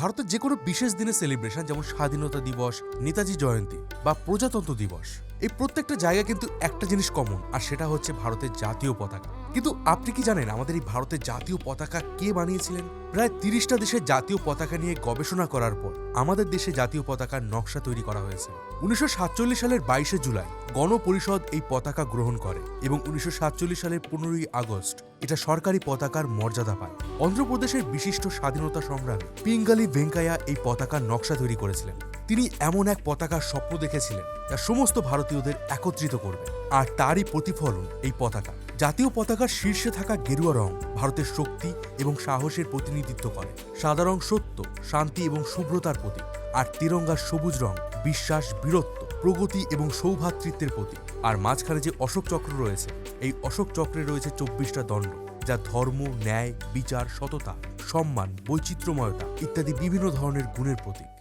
ভারতের যে কোনো বিশেষ দিনে সেলিব্রেশন যেমন স্বাধীনতা দিবস, নেতাজি জয়ন্তী বা প্রজাতন্ত্র দিবস, এই প্রত্যেকটা জায়গা কিন্তু একটা জিনিস কমন আর সেটা হচ্ছে ভারতের জাতীয় পতাকা। কিন্তু আপনি কি জানেন আমাদের এই ভারতের জাতীয় পতাকা কে বানিয়েছিলেন? প্রায় তিরিশটা দেশের জাতীয় পতাকা নিয়ে গবেষণা করার পর আমাদের দেশে জাতীয় পতাকার নকশা তৈরি করা হয়েছে। উনিশশো সাতচল্লিশ সালের বাইশে জুলাই গণপরিষদ এই পতাকা গ্রহণ করে এবং উনিশশো সাতচল্লিশ সালের পনেরোই আগস্ট এটা সরকারি পতাকার মর্যাদা পায়। অন্ধ্রপ্রদেশের বিশিষ্ট স্বাধীনতা সংগ্রামী পিঙ্গালি ভেঙ্কাইয়া এই পতাকার নকশা তৈরি করেছিলেন। তিনি এমন এক পতাকার স্বপ্ন দেখেছিলেন যা সমস্ত ভারতীয়দের একত্রিত করবে। আর তারই প্রতিফলন এই পতাকা। জাতীয় পতাকার শীর্ষে থাকা গেরুয়া রং ভারতের শক্তি এবং সাহসের প্রতিনিধিত্ব করে। সাদা রং সত্য, শান্তি এবং শুভ্রতার প্রতীক। আর তিরঙ্গার সবুজ রং বিশ্বাস, বীরত্ব, প্রগতি এবং সৌভাতৃত্বের প্রতীক। আর মাঝখানে যে অশোক চক্র রয়েছে, এই অশোক চক্রে রয়েছে চব্বিশটা দণ্ড, যা ধর্ম, ন্যায়, বিচার, সততা, সম্মান, বৈচিত্র্যময়তা ইত্যাদি বিভিন্ন ধরনের গুণের প্রতীক।